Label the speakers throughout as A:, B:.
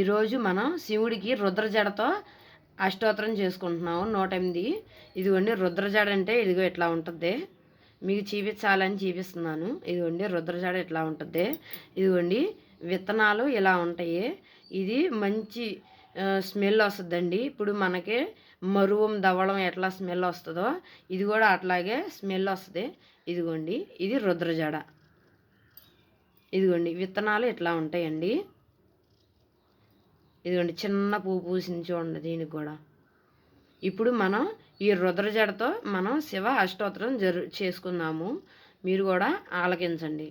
A: ఈరోజు మనం శివుడికి రుద్రజడతో అష్టోత్తరం చేసుకుంటున్నాము నూట ఎనిమిది ఇదిగోండి రుద్రజడ అంటే ఇదిగో ఇట్లా ఉంటుంది మీకు చూపించాలని చూపిస్తున్నాను ఇదిగోండి రుద్రజడ ఇట్లా ఉంటుంది ఇదిగోండి విత్తనాలు ఇలా ఉంటాయి ఇది మంచి స్మెల్ వస్తుందండి ఇప్పుడు మనకి మరువం దవ్వడం ఎట్లా స్మెల్ వస్తుందో ఇది కూడా అట్లాగే స్మెల్ వస్తుంది ఇదిగోండి ఇది రుద్రజడ ఇదిగోండి విత్తనాలు ఇట్లా ఉంటాయండి ఇదిగోండి చిన్న పువ్వు పూసింది చూడండి దీనికి కూడా ఇప్పుడు మనం ఈ రుద్రజడతో మనం శివ అష్టోత్తరం జరు చేసుకుందాము మీరు కూడా ఆలకించండి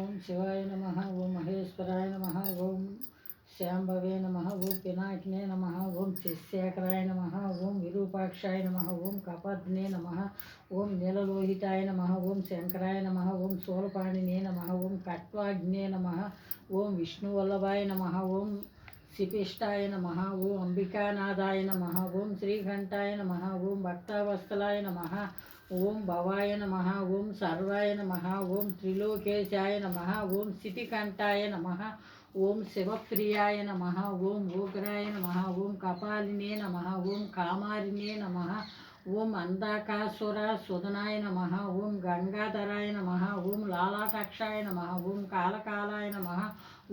B: ఓం శివాయ నమ ఓం మహేశ్వరాయ నమ ఓం శాంభవే నమ ఓం పినాకినే నమ ఓం శిశేఖరాయ నమ ఓం విరూపాక్షాయ నమ ఓం కపద్నే నమ ఓం నీలలోహితాయ నమ ఓం శంకరాయ నమ ఓం సోలపాణినే నమ ఓం కట్వాగ్నే నమ ఓం విష్ణువల్లభాయ నమ ఓం శిపిష్టాయ నమ ఓం అంబికానాథాయ నమ ఓం శ్రీకంఠాయ నమ ఓం భక్తావస్థలాయ నమ ఓం భవాయ నమ ఓం సర్వాయ నమ ఓం త్రిలోకేశాయ నమ ఓం స్థితికంఠాయ నమ ఓం శివప్రియాయ నమ ఓం ఓగ్రాయ నమ ఓం కపాలినే నమ ఓం కామారినే నమ ఓం అందాకాసుర సుదనాయ నమ ఓం గంగాధరాయ నమ ఓం లాలాటక్షాయ నమ ఓం కాలకాలాయ నమ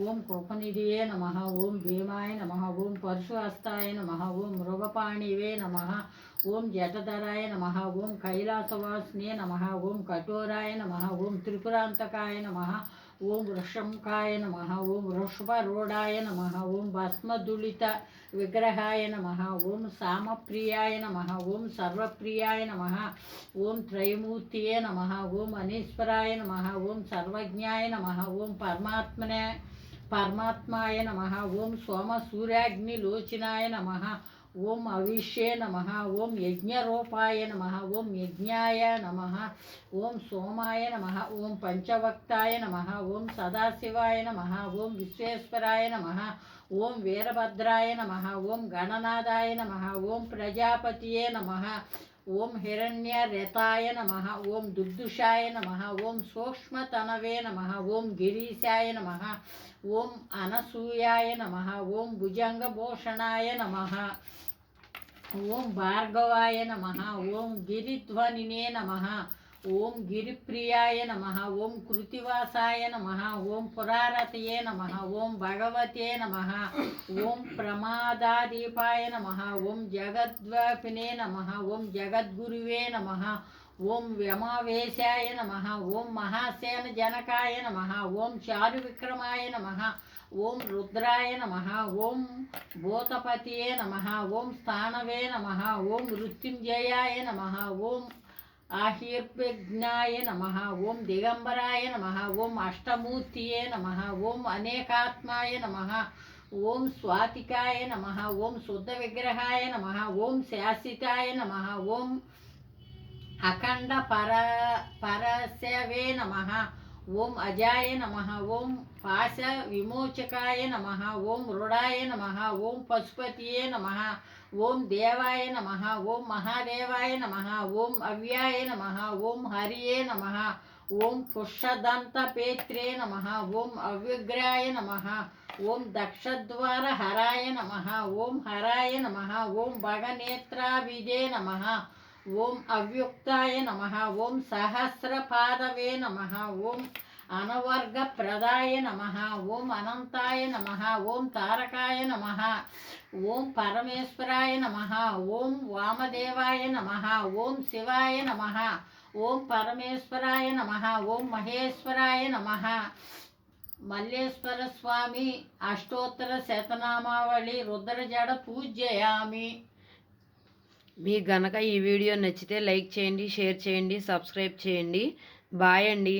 B: ఓం కృపనిధియే నమ ఓం భీమాయ నమ ఓం పరశుహస్తాయ నమ ఓం మృగపాణివే నమ ఓం జటధరాయ నమ ఓం కైలాసవాసినే నమ ఓం కఠోరాయ నమ ఓం త్రిపురాంతకాయ నమ ఓం వృషంకాయ నమ ఓం వృషభరోడాయ నమ ఓం భస్మదుళిత విగ్రహాయ నమ ఓం సామప్రియాయ నమ ఓం సర్వప్రియాయ నమ ఓం త్రయమూర్తియే నమ ఓం అనీశ్వరాయ నమ ఓం సర్వజ్ఞాయ నమ ఓం పరమాత్మనే పరమాత్మాయ నమ ఓం సోమసూర్యాగ్నిలోచనాయ నమ ఓం అవిష్యే నమ ఓం యజ్ఞరూపాయ నమ ఓం యజ్ఞాయ నమ ఓం సోమాయ నమ ఓం పంచవక్తాయ నమ ఓం సదాశివాయ నమ ఓం విశ్వేశ్వరాయ నమ ఓం వీరభద్రాయ నమ ఓం గణనాథాయ నమ ఓం ప్రజాపతియే నమ ఓం హిరణ్యరథాయ నమ ఓం దుర్దుషాయ నమ ఓం సూక్ష్మతనవే నమ ఓం గిరీశాయ నమ ఓం అనసూయాయ నమ ఓం భుజంగభూషణాయ నమ ఓం భార్గవాయ నమ ఓం గిరిధ్వనినే నమ ఓం గిరిప్రియాయ నమ ఓం కృతివాసాయ నమ ఓం పురారతయే నమ ఓం భగవతే నమ ఓం ప్రమాదాదీపాయ నమ ఓం జగద్వాపినే నమ ఓం జగద్గురువే నమ ఓం వ్యమావేశాయ నమ ఓం మహాసేన జనకాయ నమ ఓం చారు విక్రమాయ నమ ఓం రుద్రాయ నమ ఓం భూతపతియే నమ ఓం స్థానవే నమ ఓం మృత్యుంజయాయ నమ ఓం आहीर्विघ्नाय नमः ॐ दिगम्बराय नमः ॐ अष्टमूर्तिये नमः ॐ अनेकात्माय नमः ॐ स्वातिकाय नमः ॐ शुद्धविग्रहाय नमः ॐ शासिताय नमः ॐ अखण्डपर परसवे नमः ॐ अजाय नमः ॐ पाश विमोचकाय नम ओं रुडाय नम ओं पशुपत नम ओं देवाय नम ओं महादेवाय नम ओं अव्याय नमः ॐ हरिये ओं ॐ नम ओं ॐ नम ओं ॐ दक्षद्वारहराय नम ओं हराय नम ओं भगनेत्राभिजे नम ओं अव्युक्ताय नम ओं सहस्रपादवे नम ओं అనవర్గ ప్రదాయ నమ ఓం అనంతాయ నమ ఓం తారకాయ నమ ఓం పరమేశ్వరాయ నమ ఓం వామదేవాయ నమ ఓం శివాయ నమ ఓం పరమేశ్వరాయ నమ ఓం మహేశ్వరాయ నమ మల్లేశ్వర స్వామి అష్టోత్తర శతనామావళి రుద్రజడ పూజయామి
A: మీకు గనక ఈ వీడియో నచ్చితే లైక్ చేయండి షేర్ చేయండి సబ్స్క్రైబ్ చేయండి బాయ్ అండి